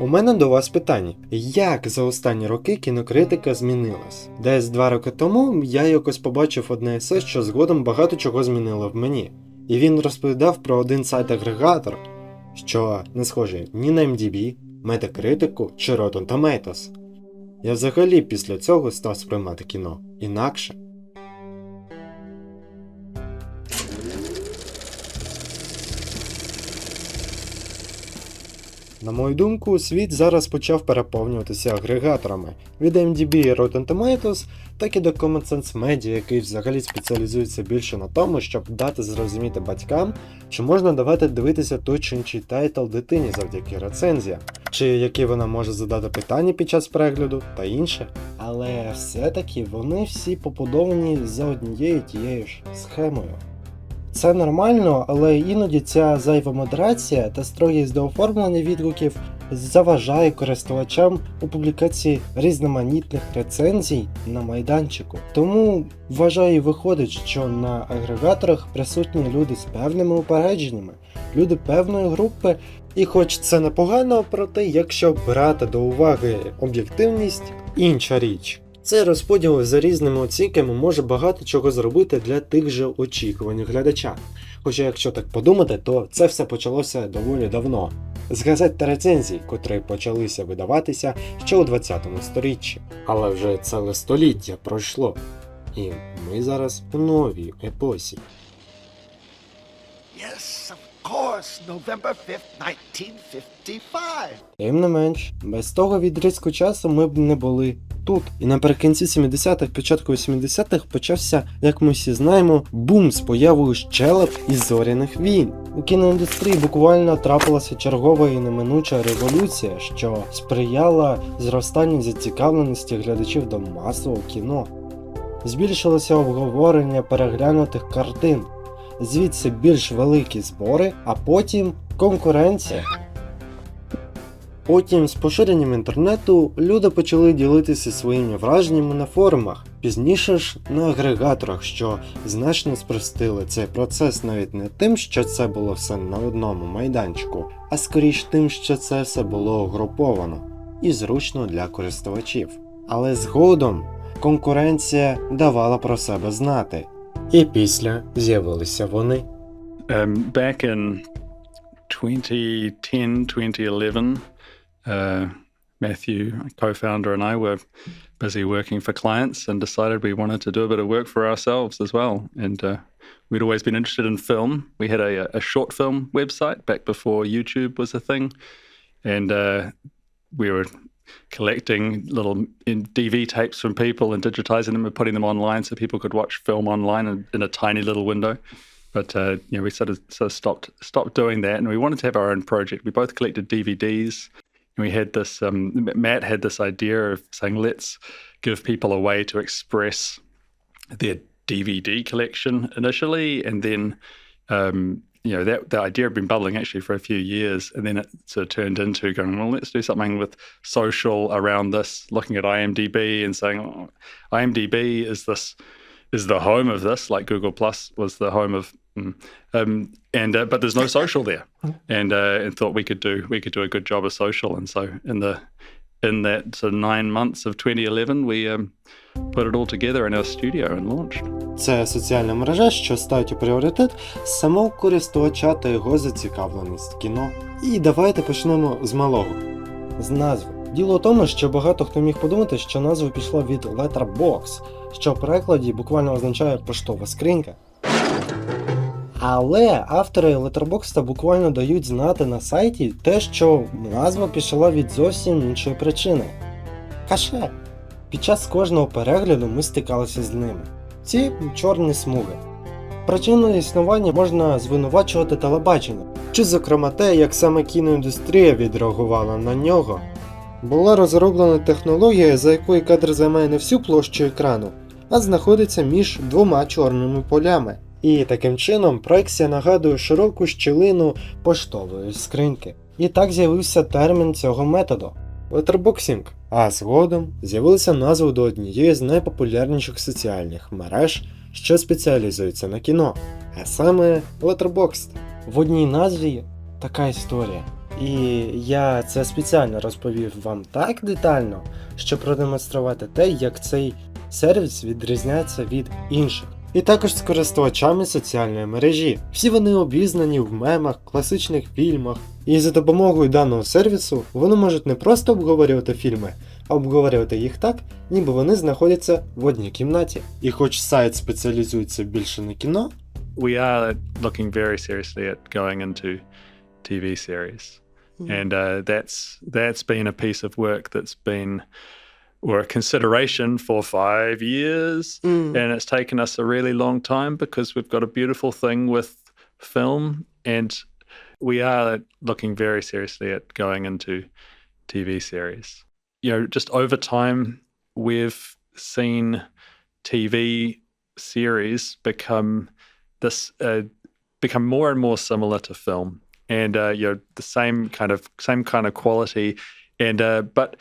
У мене до вас питання: як за останні роки кінокритика змінилась? Десь два роки тому я якось побачив одне есе, що згодом багато чого змінило в мені. І він розповідав про один сайт-агрегатор, що не схожий ні на MDB, Metacritic чи Rotten Tomatoes. Я взагалі після цього став сприймати кіно інакше. На мою думку, світ зараз почав переповнюватися агрегаторами від MDB і Rotten Tomatoes, так і до Common Sense Media, який взагалі спеціалізується більше на тому, щоб дати зрозуміти батькам, чи можна давати дивитися той чи інший тайтл дитині завдяки рецензіям, чи які вона може задати питання під час перегляду та інше. Але все-таки вони всі побудовані за однією тією ж схемою. Це нормально, але іноді ця зайва модерація та строгість до оформлення відгуків заважає користувачам у публікації різноманітних рецензій на майданчику. Тому вважаю, виходить, що на агрегаторах присутні люди з певними упередженнями, люди певної групи. І хоч це непогано, проте якщо брати до уваги об'єктивність, інша річ. Цей розподіл за різними оцінками може багато чого зробити для тих же очікувань глядача. Хоча, якщо так подумати, то це все почалося доволі давно. З газет та рецензій, котрі почалися видаватися ще у 20 сторіччі. Але вже ціле століття пройшло. І ми зараз у новій епосі. Yes, course, November 5th, 1955. Тим не менш, без того відрізку часу ми б не були тут. І наприкінці 70-х, початку 80-х почався, як ми всі знаємо, бум з появою щелеп і зоряних війн. У кіноіндустрії буквально трапилася чергова і неминуча революція, що сприяла зростанню зацікавленості глядачів до масового кіно. Збільшилося обговорення переглянутих картин, звідси більш великі збори, а потім конкуренція. Потім, з поширенням інтернету, люди почали ділитися своїми враженнями на форумах, пізніше ж на агрегаторах, що значно спростили цей процес навіть не тим, що це було все на одному майданчику, а скоріш тим, що це все було угруповано і зручно для користувачів. Але згодом конкуренція давала про себе знати. І після з'явилися вони. Um, back in 2010, 2011, uh, Matthew, co founder, and I were busy working for clients and decided we wanted to do a bit of work for ourselves as well. And uh, we'd always been interested in film. We had a, a short film website back before YouTube was a thing. And uh, we were collecting little DV tapes from people and digitizing them and putting them online so people could watch film online in, in a tiny little window. But uh, you know, we sort of sort of stopped stopped doing that, and we wanted to have our own project. We both collected DVDs, and we had this. Um, Matt had this idea of saying, "Let's give people a way to express their DVD collection initially, and then." Um, you know that the idea had been bubbling actually for a few years, and then it sort of turned into going, well, let's do something with social around this. Looking at IMDb and saying, oh, IMDb is this is the home of this, like Google Plus was the home of, mm, um, and uh, but there's no social there, and uh, and thought we could do we could do a good job of social, and so in the in that sort of nine months of 2011, we um, put it all together in our studio and launched. Це соціальна мережа, що ставить у пріоритет самого користувача та його зацікавленість кіно. І давайте почнемо з малого. З назви. Діло в тому, що багато хто міг подумати, що назва пішла від Letterbox, що в перекладі буквально означає поштова скринька. Але автори Letterboxd буквально дають знати на сайті те, що назва пішла від зовсім іншої причини. Каше. Під час кожного перегляду ми стикалися з ними. Ці чорні смуги. Причиною існування можна звинувачувати телебачення, чи зокрема те, як саме кіноіндустрія відреагувала на нього. Була розроблена технологія, за якою кадр займає не всю площу екрану, а знаходиться між двома чорними полями. І таким чином проекція нагадує широку щілину поштової скриньки. І так з'явився термін цього методу letterboxing, а згодом з'явилася назва до однієї з найпопулярніших соціальних мереж, що спеціалізується на кіно, а саме Letterboxd. В одній назві така історія. І я це спеціально розповів вам так детально, щоб продемонструвати те, як цей сервіс відрізняється від інших. І також з користувачами соціальної мережі. Всі вони обізнані в мемах, класичних фільмах. І за допомогою даного сервісу вони можуть не просто обговорювати фільми, а обговорювати їх так, ніби вони знаходяться в одній кімнаті. І хоч сайт спеціалізується більше на кіно, We are looking very seriously at going into TV series. and uh, that's that's been a piece of work that's been or a consideration for five years and it's taken us a really long time because we've got a beautiful thing with film and we are looking very seriously at going into tv series. You know just over time we've seen tv series become this uh, become more and more similar to film and uh, you know the same kind of same kind of quality and uh, but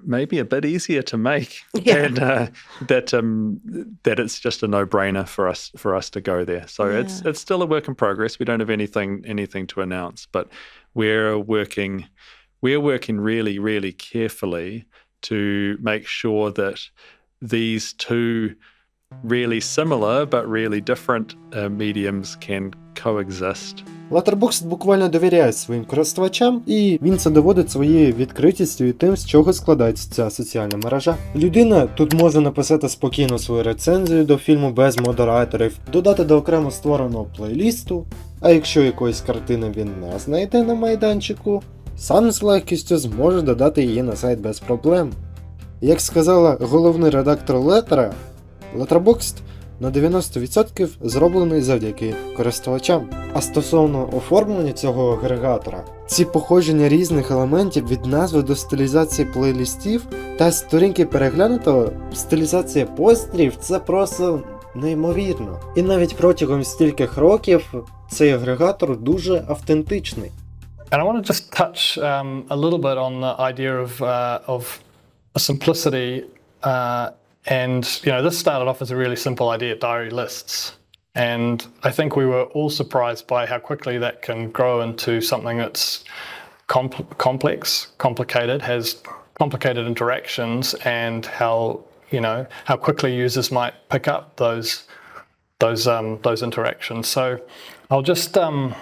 maybe a bit easier to make Yeah. and uh, that um that it's just a no-brainer for us for us to go there. So it's it's still a work in progress. We don't have anything anything to announce but we're working we're working really really carefully to make sure that these two really similar but really different uh, mediums can coexist Letterboxd буквально довіряє своїм користувачам, і він це доводить своєю відкритістю і тим, з чого складається ця соціальна мережа. Людина тут може написати спокійно свою рецензію до фільму без модераторів, додати до окремо створеного плейлісту, а якщо якоїсь картини він не знайде на майданчику, сам з легкістю зможе додати її на сайт без проблем. Як сказала головний редактор Летера, Letterboxd на 90% зроблений завдяки користувачам. А стосовно оформлення цього агрегатора, ці походження різних елементів від назви до стилізації плейлістів та сторінки переглянутого, стилізація постерів це просто неймовірно. І навіть протягом стількох років цей агрегатор дуже автентичний. And I want to just touch um, a little bit on the idea of uh, of simplicity. Uh, and you know, this started off as a really simple idea: diary lists. And I think we were all surprised by how quickly that can grow into something that's comp- complex, complicated, has complicated interactions, and how you know how quickly users might pick up those those um, those interactions. So I'll just um,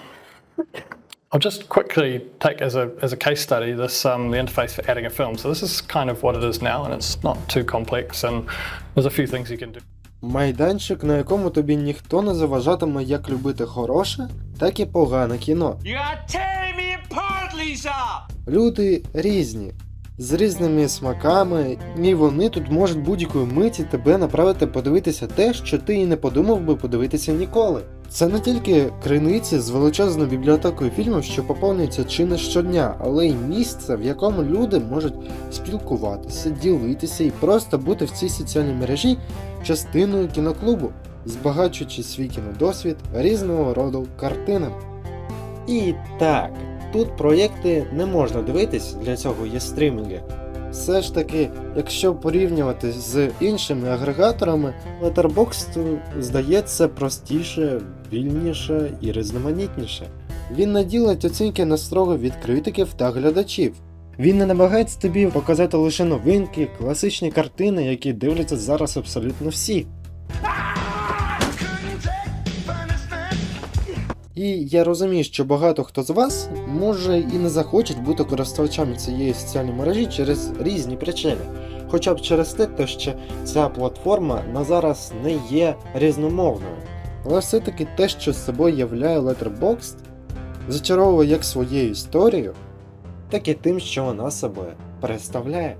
I'll just quickly take as a as a case study this um, the interface for adding a film. So this is kind of what it is now, and it's not too complex. And there's a few things you can do. Майданчик, на якому тобі ніхто не заважатиме як любити хороше, так і погане кіно. You are tearing me apart, Lisa! Люди різні, з різними смаками, і вони тут можуть будь-якої миті тебе направити подивитися те, що ти і не подумав би подивитися ніколи. Це не тільки криниці з величезною бібліотекою фільмів, що поповнюються чи не щодня, але й місце, в якому люди можуть спілкуватися, ділитися і просто бути в цій соціальній мережі частиною кіноклубу, збагачуючи свій кінодосвід різного роду картинами. І так, тут проєкти не можна дивитись, для цього є стрімінги. Все ж таки, якщо порівнювати з іншими агрегаторами, Letterboxd здається простіше, вільніше і різноманітніше. Він не ділить оцінки на строго від критиків та глядачів. Він не намагається тобі показати лише новинки, класичні картини, які дивляться зараз абсолютно всі. І я розумію, що багато хто з вас може і не захочуть бути користувачами цієї соціальної мережі через різні причини. Хоча б через те, що ця платформа на зараз не є різномовною. Але все-таки те, що з собою являє Letterboxd, зачаровує як своєю історією, так і тим, що вона собою представляє.